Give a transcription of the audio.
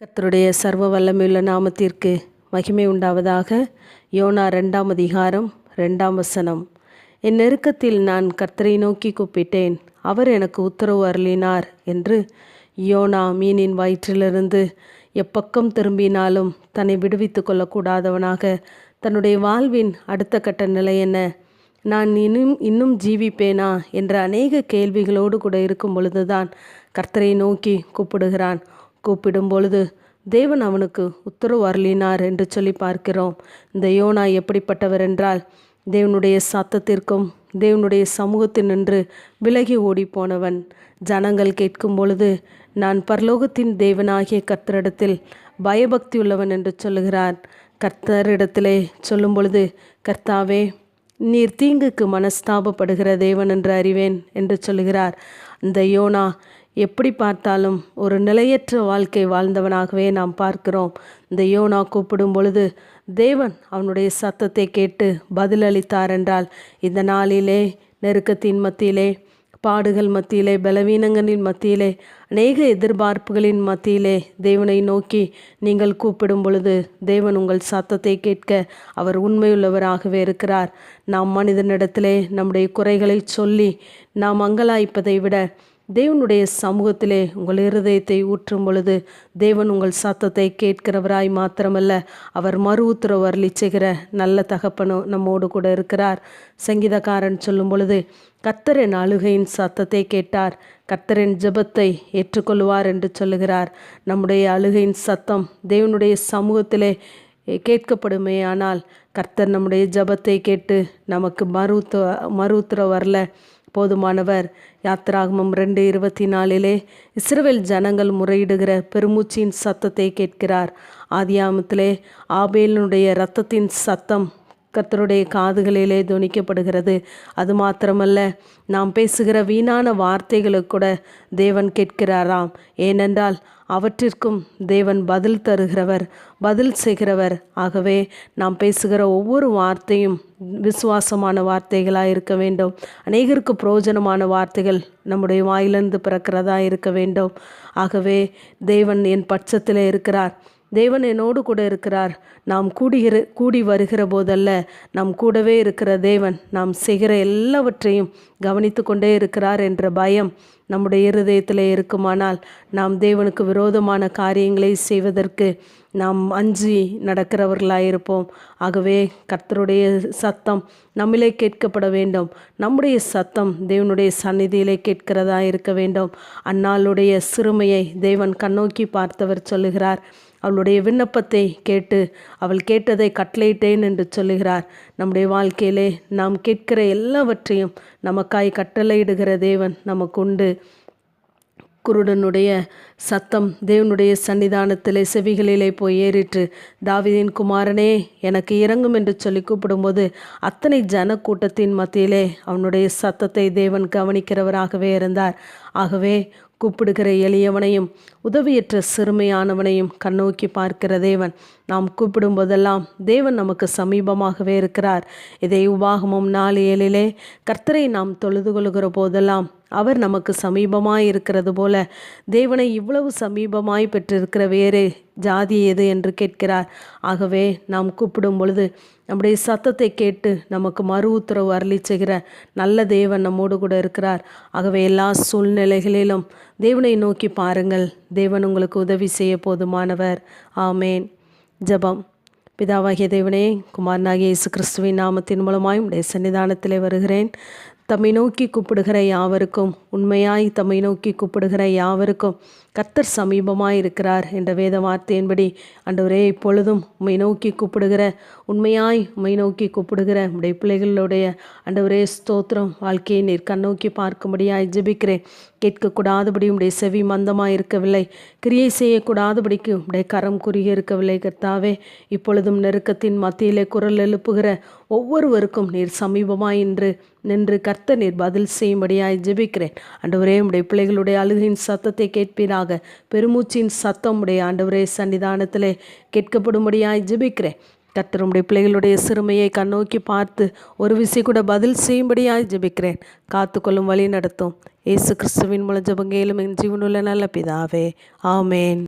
கத்தருடைய சர்வ வல்லமையுள்ள நாமத்திற்கு மகிமை உண்டாவதாக. யோனா ரெண்டாம் அதிகாரம் ரெண்டாம் வசனம். என் நெருக்கத்தில் நான் கர்த்தரை நோக்கி கூப்பிட்டேன். அவர் எனக்கு உத்தரவு அருளினார் என்று யோனா மீனின் வயிற்றிலிருந்து எப்பக்கம் திரும்பினாலும் தன்னை விடுவித்து கொள்ளக்கூடாதவனாக. தன்னுடைய வாழ்வின் அடுத்த கட்ட நிலை என்ன? நான் இன்னும் இன்னும் ஜீவிப்பேனா? என்ற அநேக கேள்விகளோடு கூட இருக்கும் பொழுதுதான் கர்த்தரை நோக்கி கூப்பிடுகிறான். கூப்பிடும் பொழுது தேவன் அவனுக்கு உத்தரவு அருளினார் என்று சொல்லி பார்க்கிறோம். இந்த யோனா எப்படிப்பட்டவர் என்றால் தேவனுடைய சத்தத்திற்கும் தேவனுடைய சமூகத்தில் நின்று விலகி ஓடிப்போனவன். போனவன் ஜனங்கள் கேட்கும் பொழுது நான் பரலோகத்தின் தேவனாகிய கர்த்தரிடத்தில் பயபக்தி உள்ளவன் என்று சொல்லுகிறார். கர்த்தரிடத்திலே சொல்லும் பொழுது கர்த்தாவே நீர் தீங்குக்கு மனஸ்தாபப்படுகிற தேவன் என்று அறிவேன் என்று சொல்லுகிறார். அந்த யோனா எப்படி பார்த்தாலும் ஒரு நிலையற்ற வாழ்க்கை வாழ்ந்தவனாகவே நாம் பார்க்கிறோம். இந்த யோனா கூப்பிடும் பொழுது தேவன் அவனுடைய சத்தத்தை கேட்டு பதிலளித்தார் என்றால் இந்த நாளிலே நெருக்கத்தின் மத்தியிலே பாடுகள் மத்தியிலே பலவீனங்களின் மத்தியிலே அநேக எதிர்பார்ப்புகளின் மத்தியிலே தேவனை நோக்கி நீங்கள் கூப்பிடும் பொழுது தேவன் உங்கள் சத்தத்தை கேட்க அவர் உண்மையுள்ளவராகவே இருக்கிறார். நாம் மனிதனிடத்திலே நம்முடைய குறைகளை சொல்லி நாம் அங்கலாய்ப்பதை விட தேவனுடைய சமூகத்திலே உங்கள் இருதயத்தை ஊற்றும் பொழுது தேவன் உங்கள் சத்தத்தை கேட்கிறவராய் மாத்திரமல்ல அவர் மறு உத்தரவு அருளி செய்கிற நல்ல தகப்பனும் நம்மோடு கூட இருக்கிறார். சங்கீதக்காரன் சொல்லும் பொழுது கத்தரின் அழுகையின் சத்தத்தை கேட்டார் கத்தரின் ஜபத்தை ஏற்றுக்கொள்வார் என்று சொல்லுகிறார். நம்முடைய அழுகையின் சத்தம் தேவனுடைய சமூகத்திலே கேட்கப்படுமே ஆனால் கர்த்தர் நம்முடைய ஜபத்தை கேட்டு நமக்கு மறு மறு உத்தரவு வரல. போதுமானவர். யாத்ராகமம் ரெண்டு இருபத்தி நாலிலே இஸ்ரேல் ஜனங்கள் முறையிடுகிற பெருமூச்சின் சத்தத்தை கேட்கிறார். ஆதியாமத்திலே ஆபேலனுடைய இரத்தத்தின் சத்தம் கர்த்தருடைய காதுகளிலே துணிக்கப்படுகிறது அது மாத்திரமல்ல நாம் பேசுகிற வீணான வார்த்தைகளுக்கு கூட தேவன் கேட்கிறாராம். ஏனென்றால் அவற்றிற்கும் தேவன் பதில் தருகிறவர் பதில் செய்கிறவர். ஆகவே நாம் பேசுகிற ஒவ்வொரு வார்த்தையும் விசுவாசமான வார்த்தைகளாக இருக்க வேண்டும். அநேகருக்கு பிரயோஜனமான வார்த்தைகள் நம்முடைய வாயிலிருந்து பிறக்கிறதா இருக்க வேண்டும். ஆகவே தேவன் என் பட்சத்தில் இருக்கிறார். தேவன் என்னோடு கூட இருக்கிறார். நாம் கூடுகிற கூடி வருகிற போதல்ல நாம் கூடவே இருக்கிற தேவன் நாம் செய்கிற எல்லாவற்றையும் கவனித்து கொண்டே இருக்கிறார் என்ற பயம் நம்முடைய இருதயத்தில் இருக்குமானால் நாம் தேவனுக்கு விரோதமான காரியங்களை செய்வதற்கு நாம் அஞ்சி நடக்கிறவர்களாயிருப்போம். ஆகவே கர்த்தருடைய சத்தம் நம்மிலே கேட்கப்பட வேண்டும். நம்முடைய சத்தம் தேவனுடைய சந்நிதியிலே கேட்கிறதா இருக்க வேண்டும். அன்னாளுடைய சிறுமையை தேவன் கண்ணோக்கி பார்த்தவர் சொல்லுகிறார். அவளுடைய விண்ணப்பத்தை கேட்டு அவள் கேட்டதை கட்டளையிட்டேன் என்று சொல்லுகிறார். நம்முடைய வாழ்க்கையிலே நாம் கேட்கிற எல்லாவற்றையும் நமக்காய் கட்டளையிடுகிற தேவன் நமக்கு உண்டு. குருடனுடைய சத்தம் தேவனுடைய சன்னிதானத்திலே செவிகளிலே போய் ஏறிற்று. தாவிதின் குமாரனே எனக்கு இறங்கும் என்று சொல்லி கூப்பிடும்போது அத்தனை ஜன கூட்டத்தின் மத்தியிலே அவனுடைய சத்தத்தை தேவன் கவனிக்கிறவராகவே இருந்தார். ஆகவே கூப்பிடுகிற எளியவனையும் உதவியற்ற சிறுமையானவனையும் கண்ணோக்கி பார்க்கிற தேவன். நாம் கூப்பிடும் போதெல்லாம் தேவன் நமக்கு சமீபமாகவே இருக்கிறார். இதை உபாகமும் நாலு ஏழிலே கர்த்தரை நாம் தொழுது கொள்கிற போதெல்லாம் அவர் நமக்கு சமீபமாய் இருக்கிறது போல. தேவனை இவ்வளவு சமீபமாய் பெற்றிருக்கிற வேறு ஜாதி எது என்று கேட்கிறார். ஆகவே நாம் கூப்பிடும் பொழுது நம்முடைய சத்தத்தை கேட்டு நமக்கு மறு உத்தரவு அருளி செய்கிற நல்ல தேவன் நம்மோடு கூட இருக்கிறார். ஆகவே எல்லா சூழ்நிலைகளிலும் தேவனை நோக்கி பாருங்கள். தேவன் உங்களுக்கு உதவி செய்ய போதுமானவர். ஆமேன். ஜபம். பிதாவாகிய தேவனே குமாரனாகிய இயேசு கிறிஸ்துவின் நாமத்தின் மூலமாய் உடைய சன்னிதானத்திலே வருகிறேன். தம்மை நோக்கி கூப்பிடுகிற யாவருக்கும் உண்மையாய் தம்மை நோக்கி கூப்பிடுகிற யாவருக்கும் கர்த்தர் சமீபமாக இருக்கிறார் என்ற வேத வார்த்தையின்படி அண்டவரே இப்பொழுதும் உம்மை நோக்கி கூப்பிடுகிற உண்மையாய் உம்மை நோக்கி கூப்பிடுகிற உடைய பிள்ளைகளுடைய அண்டவரே ஸ்தோத்திரம். வாழ்க்கையை நீர் கண்ணோக்கி பார்க்கும்படியாய் ஜெபிக்கிறேன். கேட்கக்கூடாதபடி உடைய செவி மந்தமாக இருக்கவில்லை. கிரியை செய்யக்கூடாதபடிக்கு உடைய கரம் குறுகிய இருக்கவில்லை கர்த்தாவே. இப்பொழுதும் நெருக்கத்தின் மத்தியிலே குரல் எழுப்புகிற ஒவ்வொருவருக்கும் நீர் சமீபமாய் இன்று நின்று கர்த்த நீர் பதில் செய்யும்படியாய் ஜெபிக்கிறேன். அண்டவரே உடைய பிள்ளைகளுடைய அழுகையின் சத்தத்தை கேட்பீராக. பெருமூச்சின் சத்தம் உடைய ஆண்டவரே சன்னிதானத்திலே கேட்கப்படும்படியாய் ஜெபிக்கிறேன். கத்தருடைய பிள்ளைகளுடைய சிறுமையை கண்ணோக்கி பார்த்து ஒரு விசை கூட பதில் செய்யும்படியாய் ஜெபிக்கிறேன். காத்துக்கொள்ளும் வழி நடத்தும். ஏசு கிறிஸ்துவின் மூலம் ஜபங்கேலும் என் ஜீவனுள்ள நல்ல பிதாவே. ஆமேன்.